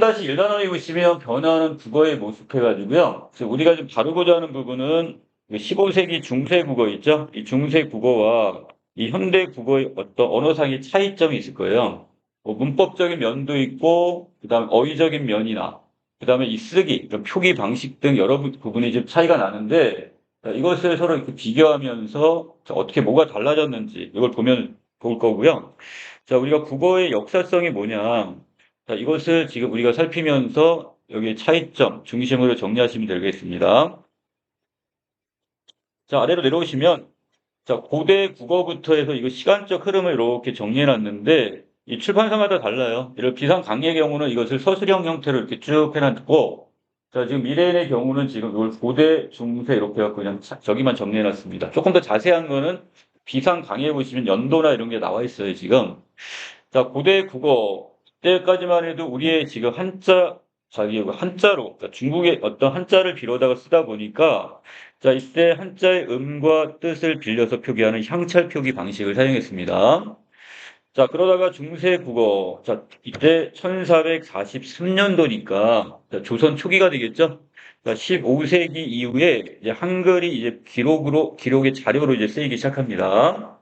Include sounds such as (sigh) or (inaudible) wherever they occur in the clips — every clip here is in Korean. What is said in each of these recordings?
3-1 단원에 보시면 변화하는 국어의 모습 해가지고요. 우리가 좀 다루고자 하는 부분은 15세기 중세 국어 있죠? 이 중세 국어와 이 현대 국어의 어떤 언어상의 차이점이 있을 거예요. 뭐 문법적인 면도 있고, 그 다음에 어휘적인 면이나, 그 다음에 이 쓰기, 그러니까 표기 방식 등 여러 부- 부분이 좀 차이가 나는데, 자, 이것을 서로 이렇게 비교하면서 자, 어떻게 뭐가 달라졌는지 이걸 보면 볼 거고요. 자, 우리가 국어의 역사성이 뭐냐. 자, 이것을 지금 우리가 살피면서 여기에 차이점 중심으로 정리하시면 되겠습니다. 자, 아래로 내려오시면 자, 고대 국어부터 해서 이거 시간적 흐름을 이렇게 정리해 놨는데 이 출판사마다 달라요. 예를 비상 강의의 경우는 이것을 서술형 형태로 이렇게 쭉 해놨고 자, 지금 미래인의 경우는 지금 이걸 고대, 중세 이렇게 해갖고 그냥 자- 저기만 정리해 놨습니다. 조금 더 자세한 거는 비상 강의에 보시면 연도나 이런 게 나와 있어요, 지금. 자, 고대 국어 때까지만 해도 우리의 지금 한자, 자기 한자로, 그러니까 중국의 어떤 한자를 빌어다가 쓰다 보니까 자, 이때 한자의 음과 뜻을 빌려서 표기하는 향찰 표기 방식을 사용했습니다. 자, 그러다가 중세 국어, 자, 이때 1443년도니까 조선 초기가 되겠죠? 자, 15세기 이후에 이제 한글이 이제 기록으로, 기록의 자료로 이제 쓰이기 시작합니다.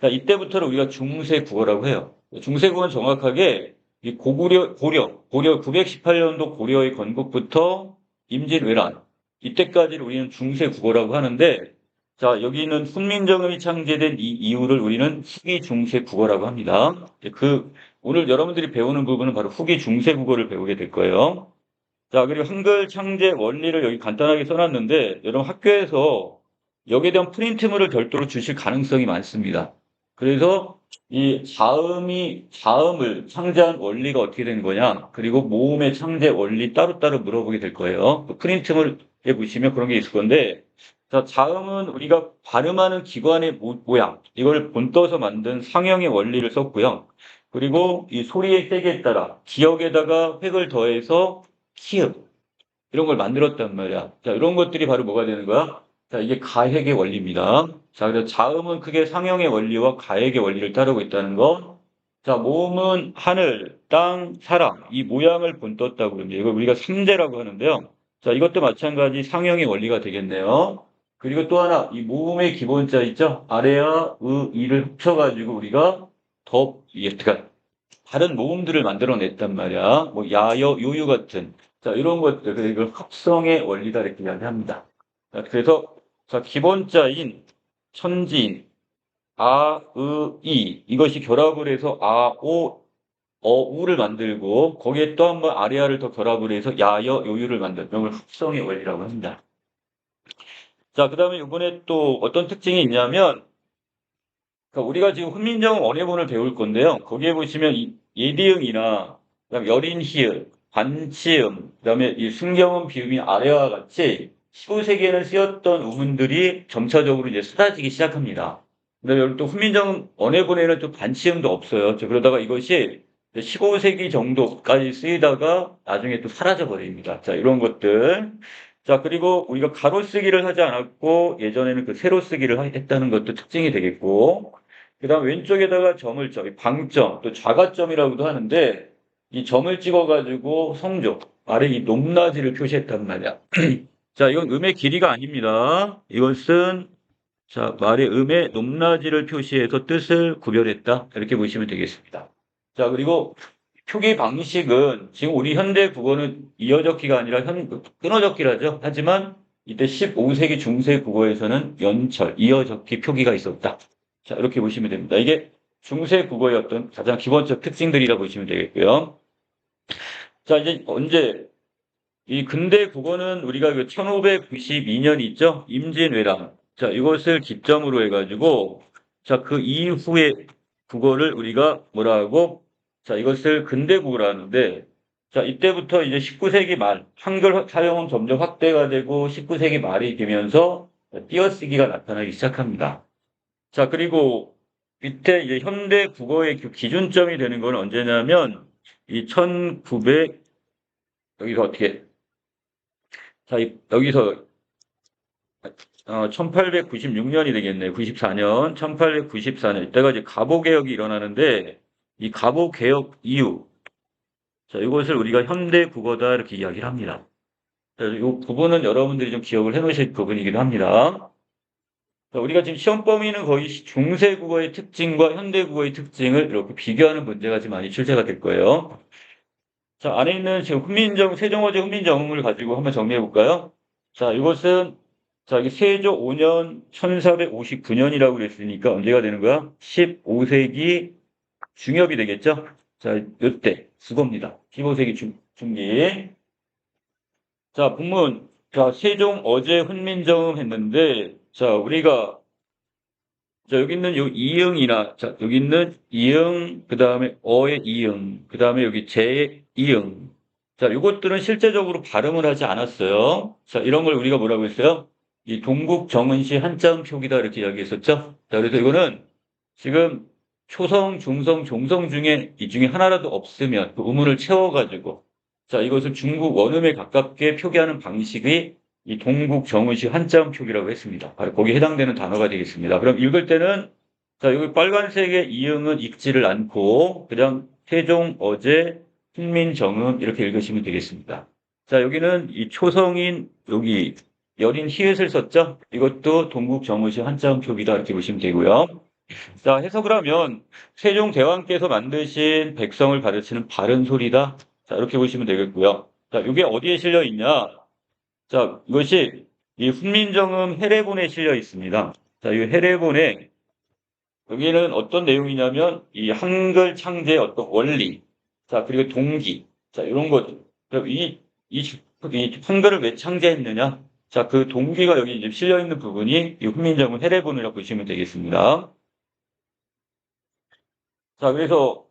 자, 이때부터는 우리가 중세 국어라고 해요. 중세 국어는 정확하게 이 고구려, 고려, 고려 918년도 고려의 건국부터 임진왜란, 이때까지를 우리는 중세 국어라고 하는데, 자, 여기는 훈민정음이 창제된 이 이후를 우리는 후기 중세 국어라고 합니다. 그, 오늘 여러분들이 배우는 부분은 바로 후기 중세 국어를 배우게 될 거예요. 자, 그리고 한글 창제 원리를 여기 간단하게 써놨는데, 여러분 학교에서 여기에 대한 프린트물을 별도로 주실 가능성이 많습니다. 그래서 이 자음이, 자음을 창제한 원리가 어떻게 된 거냐, 그리고 모음의 창제 원리 따로따로 물어보게 될 거예요. 그 프린트물에 보시면 그런 게 있을 건데, 자, 자음은 우리가 발음하는 기관의 모, 모양, 이걸 본떠서 만든 상형의 원리를 썼고요. 그리고 이 소리의 세기에 따라 기억에다가 획을 더해서 키읔, 이런 걸 만들었단 말이야. 자, 이런 것들이 바로 뭐가 되는 거야? 자, 이게 가획의 원리입니다. 자, 그래서 자음은 크게 상형의 원리와 가획의 원리를 따르고 있다는 거. 자, 모음은 하늘, 땅, 사람, 이 모양을 본떴다고 그럽니다. 이걸 우리가 삼재라고 하는데요. 자, 이것도 마찬가지 상형의 원리가 되겠네요. 그리고 또 하나, 이 모음의 기본자 있죠? 아래와 의, 이를 합쳐가지고 우리가 더, 이게, 그러니까 다른 모음들을 만들어냈단 말이야. 뭐, 야여, 요유 같은. 자, 이런 것들, 그래서 이걸 합성의 원리다 이렇게 이야기합니다. 자, 그래서, 자, 기본자인 천지인, 아, 으, 이. 이것이 결합을 해서 아, 오, 어, 우를 만들고, 거기에 또 한 번 아래아를 더 결합을 해서 야여, 요유를 만든, 이걸 합성의 원리라고 합니다. 자, 그 다음에 이번에 또 어떤 특징이 있냐면, 그러니까 우리가 지금 훈민정 원해본을 배울 건데요. 거기에 보시면 이 예디응이나, 그다음 여린 히읗, 반치음, 그 다음에 이 순경음 비음이 아래와 같이 15세기에는 쓰였던 우문들이 점차적으로 이제 쏟아지기 시작합니다. 그다음에 여기 또 훈민정 원해본에는 또 반치음도 없어요. 저 그러다가 이것이 15세기 정도까지 쓰이다가 나중에 또 사라져 버립니다. 자, 이런 것들. 자, 그리고 우리가 가로 쓰기를 하지 않았고 예전에는 그 세로 쓰기를 하- 했다는 것도 특징이 되겠고, 그 다음 왼쪽에다가 점을 쳐, 이 방점, 또 좌가점이라고도 하는데, 이 점을 찍어 가지고 성조, 아래 이 높낮이를 표시했단 말이야. (clears throat) 자, 이건 음의 길이가 아닙니다. 이것은, 자, 말의 음의 높낮이를 표시해서 뜻을 구별했다. 이렇게 보시면 되겠습니다. 자, 그리고 표기 방식은 지금 우리 현대 국어는 이어적기가 아니라 현, 끊어적기라죠. 하지만 이때 15세기 중세 국어에서는 연철, 이어적기 표기가 있었다. 자, 이렇게 보시면 됩니다. 이게 중세 국어의 어떤 가장 기본적 특징들이라 보시면 되겠고요. 자, 이제 언제 이 근대 국어는 우리가 그 1592년 있죠? 임진왜란. 자, 이것을 기점으로 해가지고 자, 그 이후의 국어를 우리가 뭐라 하고 자, 이것을 근대 국어라 하는데 자, 이때부터 이제 19세기 말 한글 사용은 점점 확대가 되고 19세기 말이 되면서 띄어쓰기가 나타나기 시작합니다. 자, 그리고 밑에 이제 현대 국어의 그 기준점이 되는 건 언제냐면 이 1900, 여기서 어떻게, 자, 이- 여기서 어, 1896년이 되겠네요. 94년, 1894년. 이때가 이제 갑오개혁이 일어나는데 이 갑오개혁 이후, 자, 이것을 우리가 현대 국어다 이렇게 이야기를 합니다. 자, 이 부분은 여러분들이 좀 기억을 해 놓으실 부분이기도 합니다. 자, 우리가 지금 시험 범위는 거의 중세 국어의 특징과 현대 국어의 특징을 이렇게 비교하는 문제가 지금 많이 출제가 될 거예요. 자, 안에 있는 지금 훈민정, 세종어제 훈민정음을 가지고 한번 정리해 볼까요? 자, 이것은 자, 이게 세조 5년 1459년이라고 그랬으니까 언제가 되는 거야? 15세기 중엽이 되겠죠? 자, 이때 수고입니다. 15세기 중, 중기. 자, 본문. 자, 세종 어제 훈민정음 했는데, 자, 우리가, 자, 여기 있는 요 이응이나, 자, 여기 있는 이응, 그 다음에 어의 이응, 그 다음에 여기 제의 이응. 자, 요것들은 실제적으로 발음을 하지 않았어요. 자, 이런 걸 우리가 뭐라고 했어요? 이 동국 정은시 한자음 표기다 이렇게 이야기했었죠. 자, 그래서 이거는 지금 초성, 중성, 종성 중에 이 중에 하나라도 없으면 그 의문을 채워가지고 자, 이것을 중국 원음에 가깝게 표기하는 방식이 이 동국 정은시 한자음 표기라고 했습니다. 바로 거기에 해당되는 단어가 되겠습니다. 그럼 읽을 때는 자, 여기 빨간색의 이응은 읽지를 않고 그냥 태종, 어제, 훈민, 정음 이렇게 읽으시면 되겠습니다. 자, 여기는 이 초성인 여기 여린 히읗을 썼죠? 이것도 동국 정은시 한자음 표기다 이렇게 보시면 되고요. 자, 해석을 하면 세종 대왕께서 만드신 백성을 가르치는 바른 소리다. 자, 이렇게 보시면 되겠고요. 자, 이게 어디에 실려 있냐? 자, 이것이 이 훈민정음 해례본에 실려 있습니다. 자, 이 해례본에 여기는 어떤 내용이냐면 이 한글 창제의 어떤 원리, 자, 그리고 동기, 자, 이런 것. 이, 이, 이 한글을 왜 창제했느냐? 자, 그 동기가 여기 이제 실려 있는 부분이 이 훈민정음 해례본이라고 보시면 되겠습니다. 자, 그래서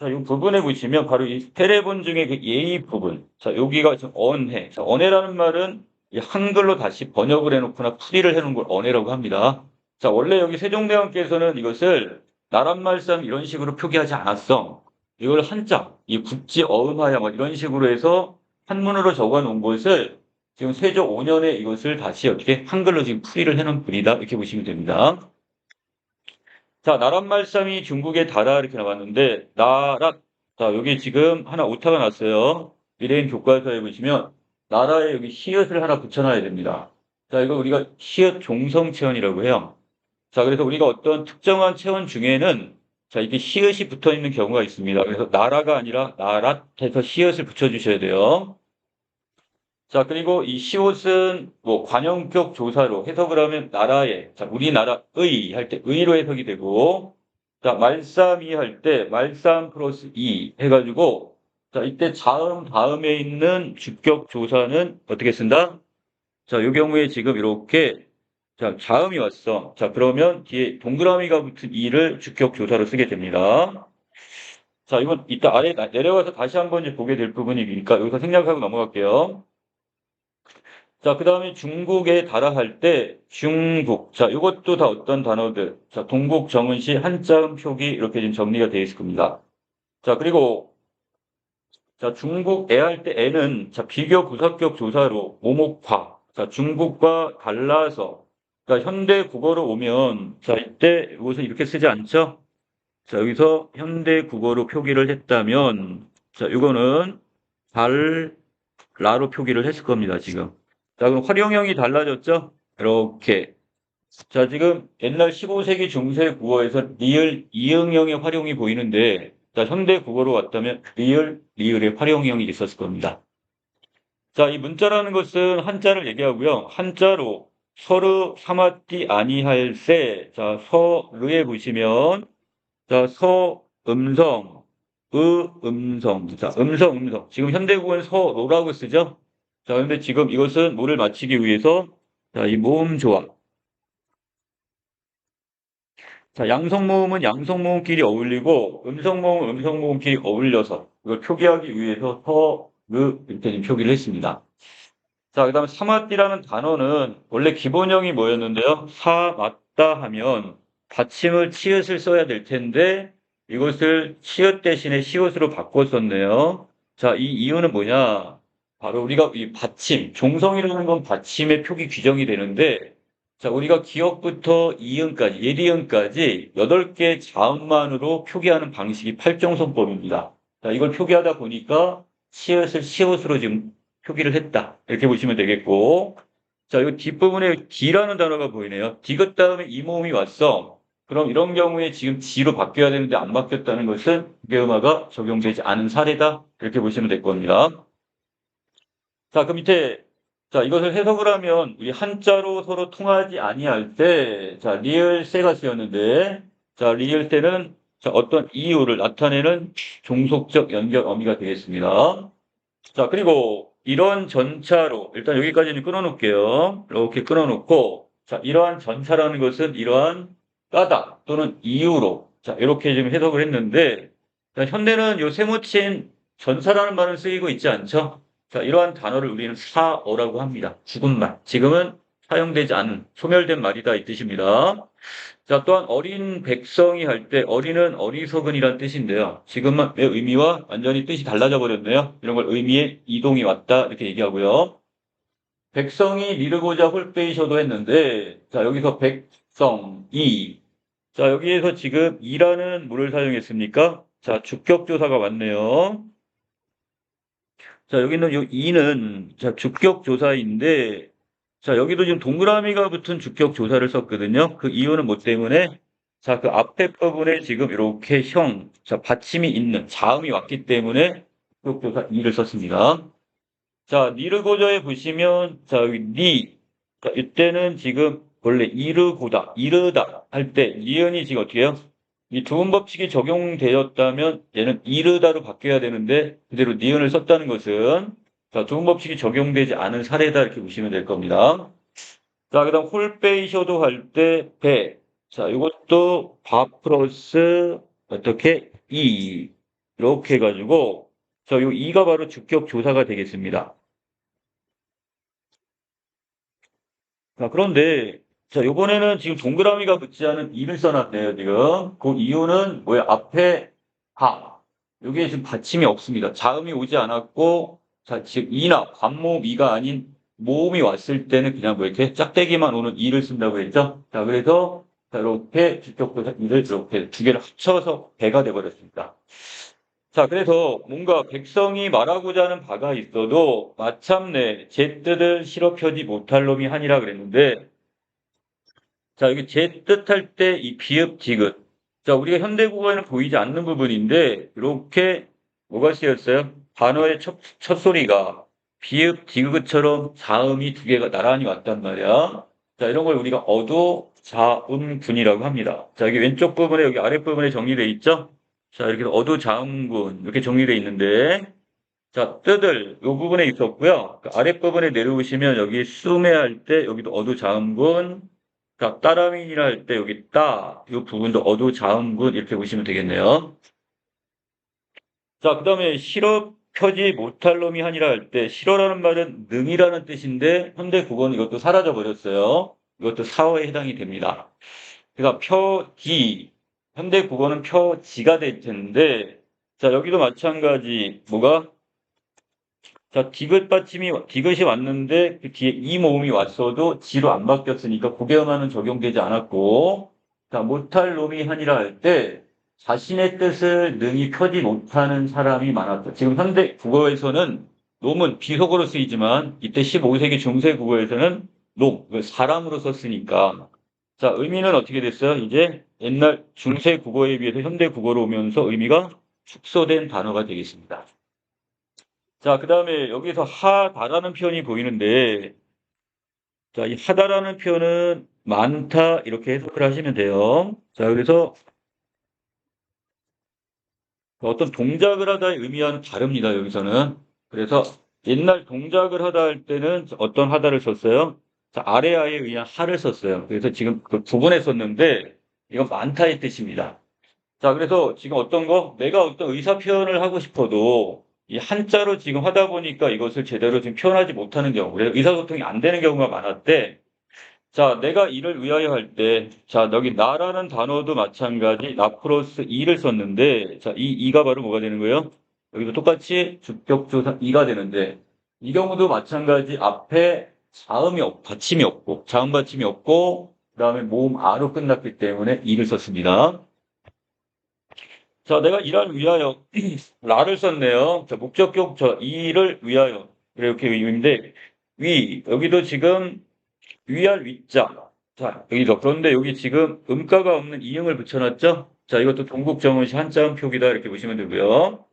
자, 이 부분에 보시면 바로 이 테레본 중에 그 예의 부분. 자, 여기가 지금 언해. 자, 언해라는 말은 이 한글로 다시 번역을 해놓거나 풀이를 해놓은 걸 언해라고 합니다. 자, 원래 여기 세종대왕께서는 이것을 나란말씀 이런 식으로 표기하지 않았어. 이걸 한자, 이 국지 어음하야 뭐 이런 식으로 해서 한문으로 적어 놓은 것을 지금 세조 5년에 이것을 다시 어떻게 한글로 지금 풀이를 해놓은 글이다. 이렇게 보시면 됩니다. 자, 나랏말씀이 중국의 다라 이렇게 나왔는데, 나랏. 자, 여기 지금 하나 오타가 났어요. 미래인 교과서에 보시면, 나라에 여기 시읒을 하나 붙여놔야 됩니다. 자, 이거 우리가 시읒 종성 체언이라고 해요. 자, 그래서 우리가 어떤 특정한 체언 중에는, 자, 이게 시읒이 붙어 있는 경우가 있습니다. 그래서 나라가 아니라 나랏 해서 시읒을 붙여 주셔야 돼요. 자, 그리고 이 시옷은 뭐 관용격 조사로 해석을 하면 나라의, 자, 우리나라의 할 때 의로 해석이 되고, 자, 말쌈이 할 때 말쌈 플러스 이 해가지고, 자, 이때 자음 다음에 있는 주격 조사는 어떻게 쓴다? 자, 이 경우에 지금 이렇게, 자, 자음이 왔어. 자, 그러면 뒤에 동그라미가 붙은 이를 주격 조사로 쓰게 됩니다. 자, 이건 이따 아래 내려가서 다시 한번 보게 될 부분이니까 여기서 생략하고 넘어갈게요. 자, 그 다음에 중국에 달아 할 때 중국. 자, 이것도 다 어떤 단어들. 자, 동국 정은시 한자음 표기 이렇게 지금 정리가 되어 있을 겁니다. 자, 그리고 자, 중국 애 할 때 애는 자, 비교 부사격 조사로 모목화. 자, 중국과 달라서 그러니까 현대 국어로 오면 자, 이때 이것을 이렇게 쓰지 않죠? 자, 여기서 현대 국어로 표기를 했다면 자, 이거는 달라로 표기를 했을 겁니다, 지금. 자, 그럼 활용형이 달라졌죠? 이렇게. 자, 지금 옛날 15세기 중세 국어에서 리을, 이응형의 활용이 보이는데, 자, 현대 국어로 왔다면 리을, 리을의 활용형이 있었을 겁니다. 자, 이 문자라는 것은 한자를 얘기하고요. 한자로 서르 사마띠 아니할세. 자, 서르에 보시면, 자, 서, 음성, 으, 음성. 자, 음성, 음성. 지금 현대 국어는 서로라고 쓰죠? 자, 근데 지금 이것은 뭐를 맞추기 위해서 자, 이 모음 조합. 자, 양성 모음은 양성 모음끼리 어울리고 음성 모음은 음성 모음끼리 어울려서 이걸 표기하기 위해서 서, 르 이렇게 좀 표기를 했습니다. 자, 그 다음에 사마띠라는 단어는 원래 기본형이 뭐였는데요? 사, 맞다 하면 받침을 치읓을 써야 될 텐데 이것을 치읓 대신에 시옷으로 바꿨었네요. 자, 이 이유는 뭐냐? 바로 우리가 이 받침, 종성이라는 건 받침의 표기 규정이 되는데, 자, 우리가 기억부터 이응까지, 예리응까지 8개 자음만으로 표기하는 방식이 팔정선법입니다. 자, 이걸 표기하다 보니까 시옷을 시옷으로 지금 표기를 했다. 이렇게 보시면 되겠고. 자, 이 뒷부분에 D라는 단어가 보이네요. 디귿 다음에 이 모음이 왔어. 그럼 이런 경우에 지금 G로 바뀌어야 되는데 안 바뀌었다는 것은 국외음화가 적용되지 않은 사례다. 이렇게 보시면 될 겁니다. 자, 그 밑에 자, 이것을 해석을 하면 우리 한자로 서로 통하지 아니할 때, 자, 리을세가 쓰였는데, 자, 리을세는 자, 어떤 이유를 나타내는 종속적 연결 어미가 되겠습니다. 자, 그리고 이런 전차로, 일단 여기까지는 끊어놓을게요. 이렇게 끊어놓고, 자, 이러한 전차라는 것은 이러한 까다 또는 이유로, 자, 이렇게 지금 해석을 했는데, 자, 현대는 요 세모친 전차라는 말은 쓰이고 있지 않죠? 자, 이러한 단어를 우리는 사어라고 합니다. 죽은 말. 지금은 사용되지 않은 소멸된 말이다 이 뜻입니다. 자, 또한 어린 백성이 할 때 어린은 어리석은이란 뜻인데요. 지금은 의 의미와 완전히 뜻이 달라져 버렸네요. 이런 걸 의미의 이동이 왔다 이렇게 얘기하고요. 백성이 미르고자 홀빼이셔도 했는데 자, 여기서 백성이 자, 여기에서 지금 이라는 물을 사용했습니까? 자, 주격조사가 왔네요. 자, 여기는 요 2는 자, 주격 조사인데 자, 여기도 지금 동그라미가 붙은 주격 조사를 썼거든요. 그 이유는 뭐 때문에 자, 그 앞에 부분에 지금 이렇게 형, 자, 받침이 있는 자음이 왔기 때문에 주격 조사 2를 썼습니다. 자, 니르고저에 보시면 자, 여기 니 자, 이때는 지금 원래 이르고다, 이르다 할 때 니은이 지금 어떻게 해요? 이 두음 법칙이 적용되었다면 얘는 이르다로 바뀌어야 되는데 그대로 니은을 썼다는 것은 자, 두음 법칙이 적용되지 않은 사례다 이렇게 보시면 될 겁니다. 자, 그다음 홀베이셔도 할 때 배. 자, 이것도 바 플러스 어떻게 이 이렇게 해가지고 자, 요 2가 바로 주격 조사가 되겠습니다. 자, 그런데 자, 요번에는 지금 동그라미가 붙지 않은 2를 써놨네요, 지금. 그 이유는 뭐야? 앞에 하. 여기에 지금 받침이 없습니다. 자음이 오지 않았고, 자, 지금 이나 관모음 이가 아닌 모음이 왔을 때는 그냥 뭐 이렇게 짝대기만 오는 2를 쓴다고 했죠? 자, 그래서 자, 이렇게 주격부사 2를 이렇게 두 개를 합쳐서 배가 돼버렸습니다. 자, 그래서 뭔가 백성이 말하고자 하는 바가 있어도 마참내 제 뜻을 실어 펴지 못할 놈이 하니라 그랬는데 자, 여기 제 뜻할 때 이 비읍 디귿. 자, 우리가 현대국어에는 보이지 않는 부분인데 이렇게 뭐가 쓰였어요? 단어의 첫, 첫 소리가 비읍 디귿처럼 자음이 두 개가 나란히 왔단 말이야. 자, 이런 걸 우리가 어도 자음군이라고 합니다. 자, 여기 왼쪽 부분에 여기 아랫부분에 정리되어 있죠? 자, 이렇게 어도 자음군 이렇게 정리되어 있는데 자, 뜻을 이 부분에 있었고요. 그 아랫부분에 내려오시면 여기 수매 할 때 여기도 어도 자음군 자, 따라민이라 할 때 여기 따, 이 부분도 어도 자음군 이렇게 보시면 되겠네요. 자, 그 다음에 실어 펴지 못할 놈이 하니라 할 때 실어라는 말은 능이라는 뜻인데 현대 국어는 이것도 사라져 버렸어요. 이것도 사어에 해당이 됩니다. 그러니까 펴기 현대 국어는 펴지가 될 텐데 자 여기도 마찬가지 뭐가 자, 디귿 받침이, 디귿이 왔는데 그 뒤에 이 모음이 왔어도 지로 안 바뀌었으니까 고개음화는 적용되지 않았고, 자, 못할 놈이 하니라 할 때 자신의 뜻을 능히 펴지 못하는 사람이 많았다. 지금 현대 국어에서는 놈은 비속어로 쓰이지만 이때 15세기 중세 국어에서는 놈, 사람으로 썼으니까. 자, 의미는 어떻게 됐어요? 이제 옛날 중세 국어에 비해서 현대 국어로 오면서 의미가 축소된 단어가 되겠습니다. 자, 그 다음에 여기서 하다라는 표현이 보이는데, 자, 이 하다라는 표현은 많다, 이렇게 해석을 하시면 돼요. 자, 그래서 어떤 동작을 하다의 의미와는 다릅니다, 여기서는. 그래서 옛날 동작을 하다 할 때는 어떤 하다를 썼어요? 자, 아래아에 의한 하를 썼어요. 그래서 지금 그 부분에 썼는데, 이건 많다의 뜻입니다. 자, 그래서 지금 어떤 거? 내가 어떤 의사 표현을 하고 싶어도, 이 한자로 지금 하다 보니까 이것을 제대로 지금 표현하지 못하는 경우, 그래서 의사소통이 안 되는 경우가 많았대. 자, 내가 이를 위하여 할 때, 자, 여기 나라는 단어도 마찬가지, 나 플러스 이를 썼는데, 자, 이 이가 바로 뭐가 되는 거예요? 여기도 똑같이 주격조사 이가 되는데, 이 경우도 마찬가지 앞에 자음이 없, 받침이 없고, 자음 받침이 없고, 그 다음에 모음 아로 끝났기 때문에 이를 썼습니다. 자, 내가 이를 위하여 (clears throat) 라를 썼네요. 자, 목적격 저 이를 위하여 이렇게 의미인데 위 여기도 지금 위할 위자. 자, 여기도 그런데 여기 지금 음가가 없는 이응을 붙여놨죠? 자, 이것도 동국정은시 한자음 표기다 이렇게 보시면 되고요.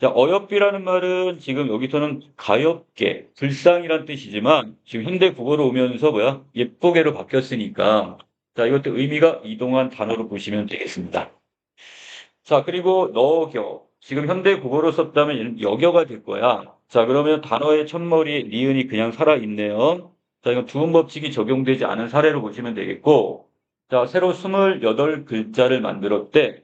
자, 어여삐라는 말은 지금 여기서는 가엽게, 불쌍이란 뜻이지만 지금 현대 국어로 오면서 뭐야? 예쁘게로 바뀌었으니까 자, 이것도 의미가 이동한 단어로 보시면 되겠습니다. 자, 그리고 너겨. 지금 현대 국어로 썼다면 여겨가 될 거야. 자, 그러면 단어의 첫머리 니은이 그냥 살아있네요. 자, 이건 두음 법칙이 적용되지 않은 사례로 보시면 되겠고, 자, 새로 28글자를 만들었대.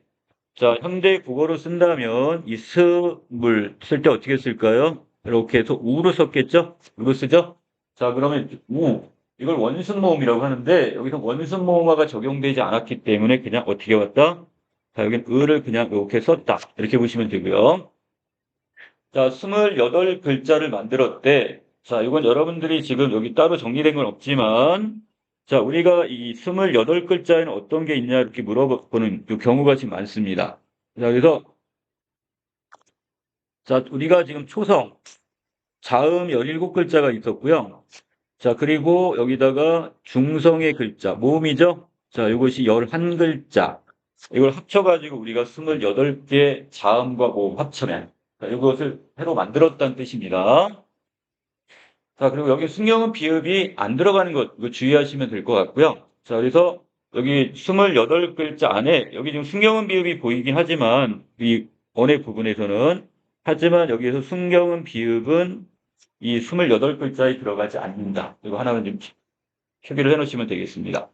자, 현대 국어로 쓴다면 이 스물 쓸 때 어떻게 쓸까요? 이렇게 해서 우로 썼겠죠? 우로 쓰죠? 자, 그러면 우. 이걸 원순 모음이라고 하는데 여기서 원순 모음화가 적용되지 않았기 때문에 그냥 어떻게 왔다? 자, 여기는 을을 그냥 이렇게 썼다. 이렇게 보시면 되고요. 자, 28글자를 만들었대. 자, 이건 여러분들이 지금 여기 따로 정리된 건 없지만, 자, 우리가 이 28글자에는 어떤 게 있냐 이렇게 물어보는 그 경우가 지금 많습니다. 자, 그래서, 자, 우리가 지금 초성, 자음 17글자가 있었고요. 자, 그리고 여기다가 중성의 글자, 모음이죠? 자, 이것이 11글자. 이걸 합쳐가지고 우리가 28개 자음과 모음 합쳐면, 자, 이것을 새로 만들었다는 뜻입니다. 자, 그리고 여기 승용은 비읍이 안 들어가는 것, 이거 주의하시면 될 것 같고요. 자, 그래서 여기 28글자 안에, 여기 지금 승용은 비읍이 보이긴 하지만, 이 원의 부분에서는, 하지만 여기에서 승용은 비읍은 이 28글자에 들어가지 않는다. 이거 하나만 좀 표기를 해 놓으시면 되겠습니다.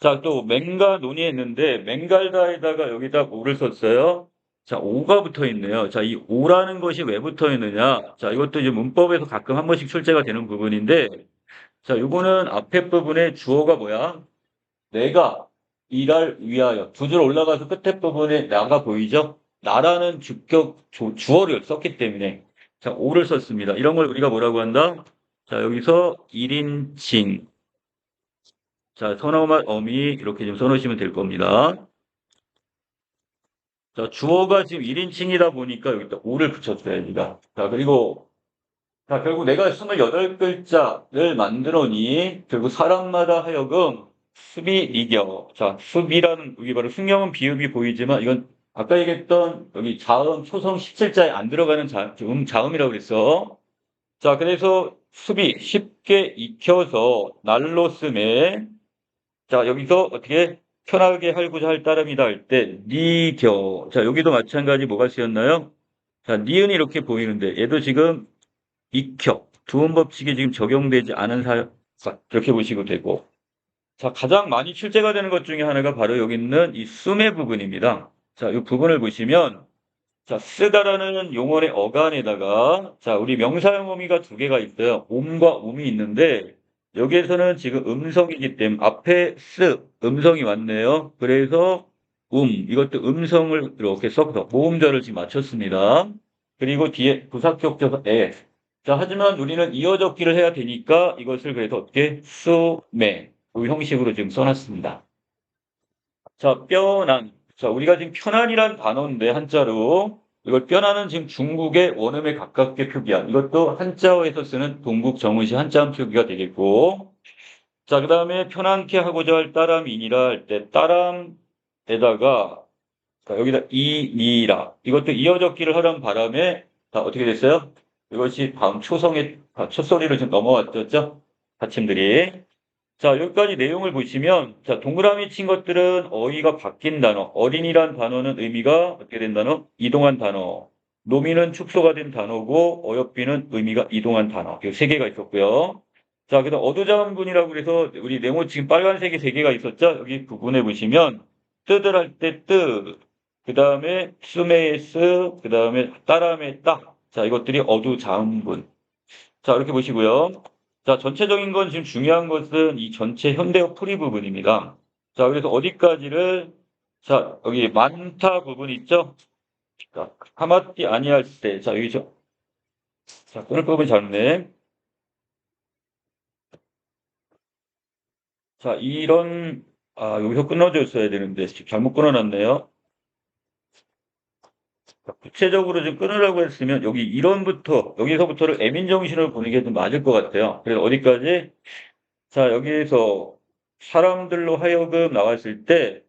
자, 또 맹가 논의했는데 맹갈다에다가 여기다 오를 썼어요. 자, 오가 붙어 있네요. 자, 이 오라는 것이 왜 붙어 있느냐? 자, 이것도 이제 문법에서 가끔 한 번씩 출제가 되는 부분인데, 자, 요거는 앞에 부분에 주어가 뭐야? 내가 일할 위하여 두 줄 올라가서 끝에 부분에 나가 보이죠? 나라는 주격 주, 주어를 썼기 때문에 자, 오를 썼습니다. 이런 걸 우리가 뭐라고 한다? 자, 여기서 1인칭 자, 선어말 어미 이렇게 좀 써놓으시면 될 겁니다. 자, 주어가 지금 1인칭이다 보니까 여기다 오를 붙였어요, 여기가. 자, 그리고 자, 결국 내가 28글자를 만들어니 결국 사람마다 하여금 수비 이겨. 자, 수비라는 여기 바로 승용은 비읍이 보이지만 이건 아까 얘기했던 여기 자음 초성 17자에 안 들어가는 자, 음 자음이라고 그랬어. 자, 그래서 수비 쉽게 익혀서 날로 쓰매 자, 여기서 어떻게 편하게 할고자 할 따름이다 할 때, 니겨. 자, 여기도 마찬가지 뭐가 쓰였나요? 자, 니은이 이렇게 보이는데, 얘도 지금 익혀. 두음 법칙이 지금 적용되지 않은 사, 이렇게 보시고 되고. 자, 가장 많이 출제가 되는 것 중에 하나가 바로 여기 있는 이 숨의 부분입니다. 자, 이 부분을 보시면, 자, 쓰다라는 용어의 어간에다가, 자, 우리 명사형 어미가 두 개가 있어요. 옴과 um이 있는데, 여기에서는 지금 음성이기 때문에 앞에 쓰 음성이 왔네요. 그래서 음 이것도 음성을 이렇게 써서 모음절을 지금 맞췄습니다. 그리고 뒤에 부사격적 에. 자 하지만 우리는 이어적기를 해야 되니까 이것을 그래서 어떻게 수매 이 형식으로 지금 써놨습니다. 자 뼈난 자 우리가 지금 편안이란 단어인데 한자로 이걸 뼈나는 지금 중국의 원음에 가깝게 표기한 이것도 한자어에서 쓰는 동국 정의시 한자음 표기가 되겠고 자, 그 다음에 편안케 하고자 할 따람이니라 할 때 따람에다가 자, 여기다 이니라 이것도 이어적기를 하는 바람에 다 어떻게 됐어요? 이것이 다음 초성의 첫소리로 지금 넘어왔죠? 받침들이 자, 여기까지 내용을 보시면, 자, 동그라미 친 것들은 어휘가 바뀐 단어, 어린이란 단어는 의미가 어떻게 된 단어? 이동한 단어. 노미는 축소가 된 단어고, 어여삐는 의미가 이동한 단어. 이세 개가 있었고요. 자, 그다음 어두자음군이라고 해서 우리 네모 지금 빨간색이 세 개가 있었죠? 여기 부분에 보시면, 뜨들 할 때 뜨, 그 다음에 스메의 스, 그 다음에 따람의 따. 자, 이것들이 어두자음군. 자, 이렇게 보시고요. 자, 전체적인 건 지금 중요한 것은 이 전체 현대어 풀이 부분입니다. 자, 그래서 어디까지를 자, 여기 많다 부분 있죠? 자, 하마띠 아니할 때. 자, 여기죠. 자, 끊을 부분 잘못네. 자, 이런, 아, 여기서 끊어져 있어야 되는데, 지금 잘못 끊어놨네요. 자, 구체적으로 좀 끊으라고 했으면, 여기 이론부터, 여기서부터를 애민 정신을 보는 게 좀 맞을 것 같아요. 그래서 어디까지? 자, 여기에서 사람들로 하여금 나왔을 때,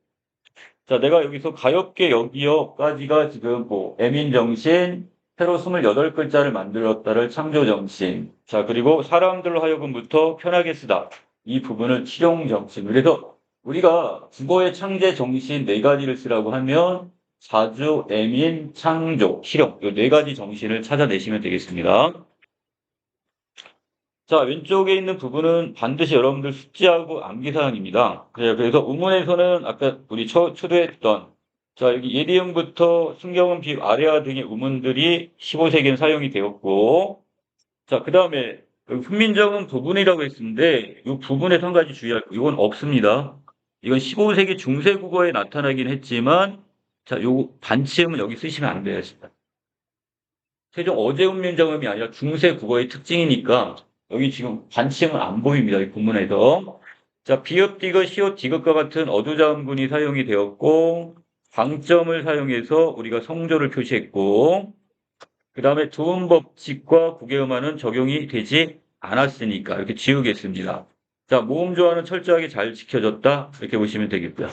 자, 내가 여기서 가엾게 여기여까지가 지금 뭐, 애민 정신, 새로 28글자를 만들었다를 창조 정신. 자, 그리고 사람들로 하여금부터 편하게 쓰다. 이 부분을 실용 정신. 그래서 우리가 국어의 창제 정신 네 가지를 쓰라고 하면 사주, 애민, 창조, 실용. 이 네 가지 정신을 찾아내시면 되겠습니다. 자, 왼쪽에 있는 부분은 반드시 여러분들 숙지하고 암기사항입니다. 그래서 우문에서는 아까 우리 초, 초대했던 자, 여기 예리형부터 순경은 비읍 아래와 등의 우문들이 15세기엔 사용이 되었고 자, 그 다음에 훈민정음 부분이라고 했는데 이 부분에서 한 가지 주의할 거 이건 없습니다. 이건 15세기 중세 국어에 나타나긴 했지만 자, 요 반치음은 여기 쓰시면 안 돼요. 세종 어제 훈민정음이 아니라 중세 국어의 특징이니까 여기 지금 반치음은 안 보입니다. 이 본문에서. 자, 비읍, 디귿, 시옷, 디귿과 같은 어두자음군이 사용이 되었고 방점을 사용해서 우리가 성조를 표시했고 그 다음에 좋은 법칙과 국외음화는 적용이 되지 않았으니까 이렇게 지우겠습니다. 자, 모음 조화는 철저하게 잘 지켜졌다 이렇게 보시면 되겠고요.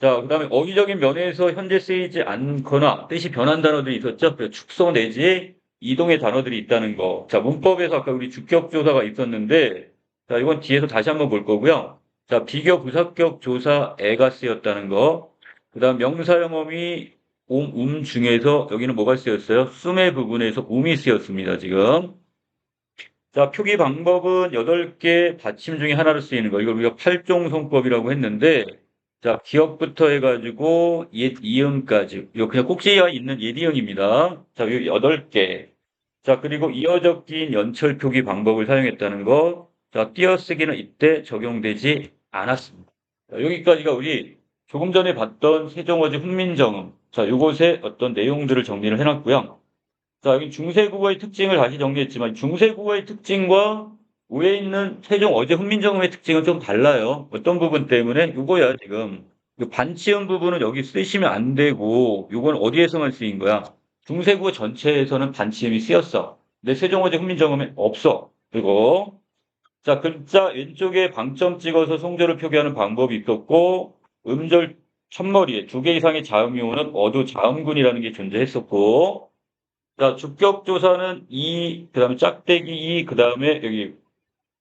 자, 그 다음에 어휘적인 면에서 현재 쓰이지 않거나 뜻이 변한 단어들이 있었죠. 축소 내지 이동의 단어들이 있다는 거. 자, 문법에서 아까 우리 주격 조사가 있었는데 자, 이건 뒤에서 다시 한번 볼 거고요. 자, 비교 부사격 조사 애가 쓰였다는 거. 그 다음 명사형음이 음, 음 중에서 여기는 뭐가 쓰였어요? 숨의 부분에서 음이 쓰였습니다. 지금. 자, 표기 방법은 8개 받침 중에 하나로 쓰이는 거. 이걸 우리가 팔종송법이라고 했는데 자, 기억부터 해가지고 옛 이음까지. 이거 그냥 꼭지가 있는 옛 이음입니다. 자, 이 8개. 자, 그리고 이어적 긴 연철 표기 방법을 사용했다는 거. 자, 띄어쓰기는 이때 적용되지 않았습니다. 자, 여기까지가 우리 조금 전에 봤던 세종어지 훈민정음. 자, 요것의 어떤 내용들을 정리를 해놨고요. 자, 여기 중세국어의 특징을 다시 정리했지만 중세국어의 특징과 위에 있는 세종 어제 훈민정음의 특징은 좀 달라요. 어떤 부분 때문에? 요거야, 지금. 요 반치음 부분은 여기 쓰시면 안 되고, 요건 어디에서만 쓰인 거야? 중세국어 전체에서는 반치음이 쓰였어. 근데 세종 어제 훈민정음에 없어. 그리고, 자, 글자 왼쪽에 방점 찍어서 송조를 표기하는 방법이 있었고, 음절 첫머리에 두 개 이상의 자음이 오는 어두 자음군이라는 게 존재했었고, 자, 주격조사는 이, 그 다음에 짝대기 이, 그 다음에 여기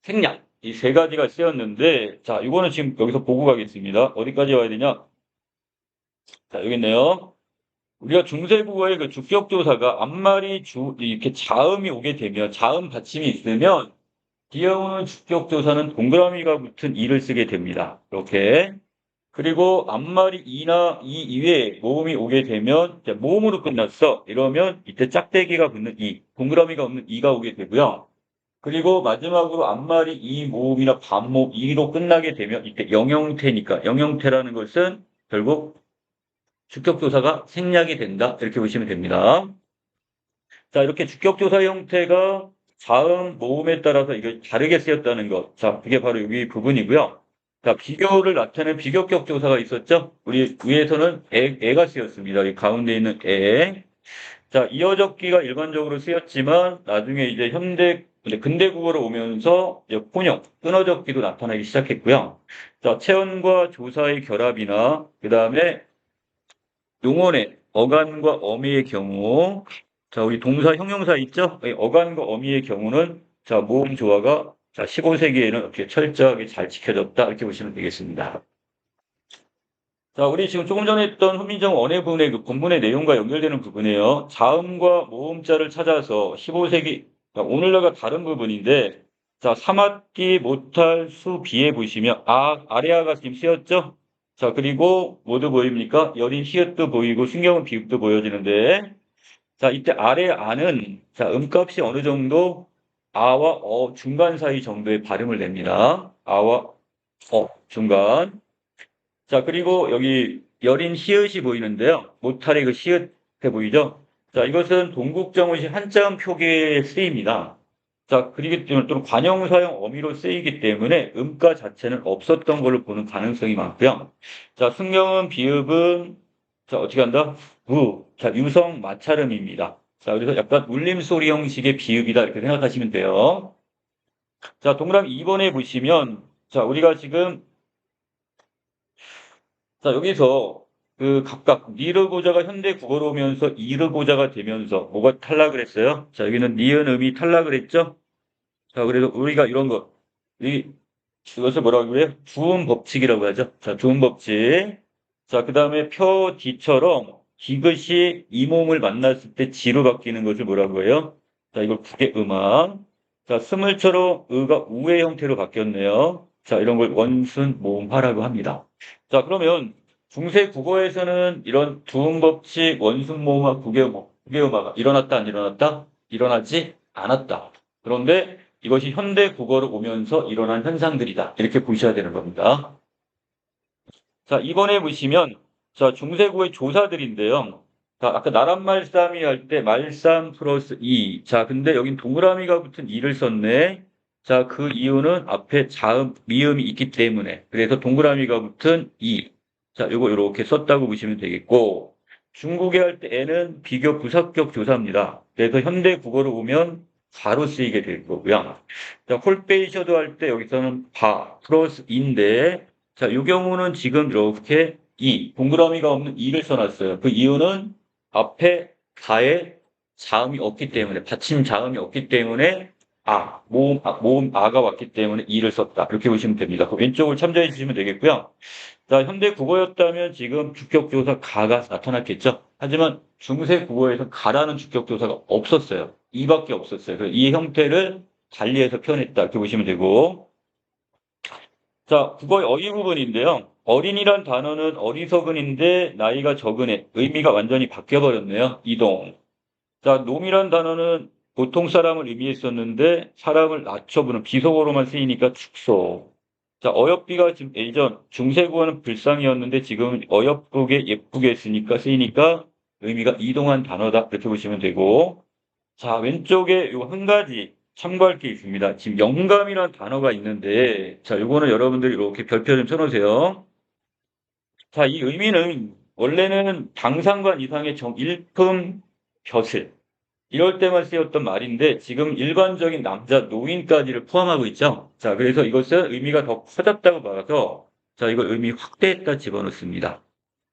생략. 이 세 가지가 쓰였는데, 자, 이거는 지금 여기서 보고 가겠습니다. 어디까지 와야 되냐? 자, 여기 있네요. 우리가 중세국어의 그 주격조사가 앞말이 주, 이렇게 자음이 오게 되면, 자음 받침이 있으면, 뒤에오는 주격조사는 동그라미가 붙은 이를 쓰게 됩니다. 이렇게. 그리고 앞말이 이나 이 이외에 모음이 오게 되면 모음으로 끝났어. 이러면 이때 짝대기가 붙는 이, 동그라미가 없는 이가 오게 되고요. 그리고 마지막으로 앞말이 이 모음이나 반모음 이로 끝나게 되면 이때 영형태니까 영형태라는 것은 결국 주격조사가 생략이 된다. 이렇게 보시면 됩니다. 자, 이렇게 주격조사 형태가 자음 모음에 따라서 이게 다르게 쓰였다는 것. 자, 그게 바로 여기 부분이고요. 자, 비교를 나타내는 비교격 조사가 있었죠? 우리 위에서는 애, 애가 쓰였습니다. 이 가운데 있는 애. 자, 이어적기가 일반적으로 쓰였지만 나중에 이제 현대 근대 국어로 오면서 혼용, 끊어적기도 나타나기 시작했고요. 자, 체언과 조사의 결합이나 그 다음에 용언의 어간과 어미의 경우 자, 우리 동사 형용사 있죠? 어간과 어미의 경우는 자, 모음 조화가 자, 15세기에는 어떻게 철저하게 잘 지켜졌다 이렇게 보시면 되겠습니다. 자, 우리 지금 조금 전에 했던 훈민정 원의 부분의 그 본문의 내용과 연결되는 부분이에요. 자음과 모음자를 찾아서 15세기 오늘날과 다른 부분인데 자, 사맞기 못할 수 비에 보시면 아 아래아가 지금 쓰였죠? 자, 그리고 모두 보입니까? 여린 시읒도 보이고 신경은 비읍도 보여지는데 자, 이때 아래 아는 자, 음값이 어느 정도 아와 어 중간 사이 정도의 발음을 냅니다. 아와 어 중간. 자 그리고 여기 여린 히읗이 보이는데요. 모탈의 그 히읗해 보이죠? 자 이것은 동국정원시 한자음 표기에 쓰입니다. 자, 그리기 때문에 또는 관용사용 어미로 쓰이기 때문에 음가 자체는 없었던 걸로 보는 가능성이 많고요. 자, 승용은 비읍은 자, 어떻게 한다? 무. 자, 유성 마찰음입니다. 자, 그래서 약간 울림소리 형식의 비읍이다 이렇게 생각하시면 돼요. 자, 동그라미 2번에 보시면 자, 우리가 지금 자, 여기서 그 각각 니르고자가 현대 국어로 오면서 이르고자가 되면서 뭐가 탈락을 했어요? 자, 여기는 니은 음이 탈락을 했죠? 자, 그래서 우리가 이런 거, 이, 이것을 뭐라고 그래요? 두음 법칙이라고 하죠. 자, 두음 법칙. 자, 그 다음에 표 D처럼 디귿이 이 몸을 만났을 때 지로 바뀌는 것을 뭐라고 해요? 자, 이걸 국의 음악. 자, 스물처럼 의가 우의 형태로 바뀌었네요. 자, 이런 걸 원순 모음화라고 합니다. 자, 그러면 중세 국어에서는 이런 두음 법칙, 원순 모음화, 국의 음악, 국의 음화가 일어났다, 안 일어났다? 일어나지 않았다. 그런데 이것이 현대 국어로 오면서 일어난 현상들이다. 이렇게 보셔야 되는 겁니다. 자, 이번에 보시면, 자, 중세국의 조사들인데요. 자, 아까 나란 말싸미 할때 말싸 플러스 2. 자, 근데 여긴 동그라미가 붙은 2를 썼네. 자, 그 이유는 앞에 자음, 미음이 있기 때문에. 그래서 동그라미가 붙은 2. 자, 요거 이렇게 썼다고 보시면 되겠고, 중국에 할때 N은 비교 부사격 조사입니다. 그래서 현대 국어로 보면 바로 쓰이게 될 거고요. 자, 홀베이셔도 할 때 여기서는 바 플러스 인데 자, 이 경우는 지금 이렇게 이 동그라미가 없는 이를 써놨어요. 그 이유는 앞에 가에 자음이 없기 때문에 받침 자음이 없기 때문에 아 모음 아, 모음 아가 왔기 때문에 이를 썼다. 이렇게 보시면 됩니다. 그 왼쪽을 참조해 주시면 되겠고요. 자, 현대 국어였다면 지금 주격조사 가가 나타났겠죠. 하지만 중세 국어에서 가라는 주격조사가 없었어요. 이밖에 없었어요. 그래서 이 형태를 달리해서 표현했다. 이렇게 보시면 되고. 자, 국어의 어휘 부분인데요. 어린이란 단어는 어리석은인데 나이가 적은 애. 의미가 완전히 바뀌어버렸네요. 이동. 자, 놈이란 단어는 보통 사람을 의미했었는데 사람을 낮춰보는 비속어로만 쓰이니까 축소. 자, 어엽비가 지금 예전 중세국어는 불상이었는데 지금 어엽국에 예쁘게 쓰니까 쓰이니까 의미가 이동한 단어다. 이렇게 보시면 되고. 자, 왼쪽에 요 한 가지 참고할 게 있습니다. 지금 영감이라는 단어가 있는데, 자, 요거는 여러분들이 이렇게 별표 좀 쳐놓으세요. 자, 이 의미는 원래는 당상관 이상의 정, 일품, 벼슬. 이럴 때만 쓰였던 말인데, 지금 일반적인 남자 노인까지를 포함하고 있죠. 자, 그래서 이것은 의미가 더 커졌다고 봐서, 자, 이걸 의미 확대했다 집어넣습니다.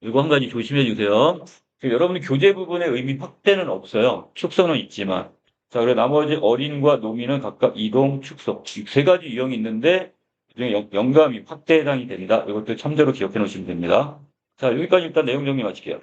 이거 한 가지 조심해 주세요. 여러분 교재 부분에 의미 확대는 없어요. 축소는 있지만. 자, 그리고 나머지 어린과 농인은 각각 이동, 축소. 이세 가지 유형이 있는데, 그중에 영- 영감이 확대 해당이 됩니다. 이것도 참조로 기억해 놓으시면 됩니다. 자, 여기까지 일단 내용 정리 마칠게요.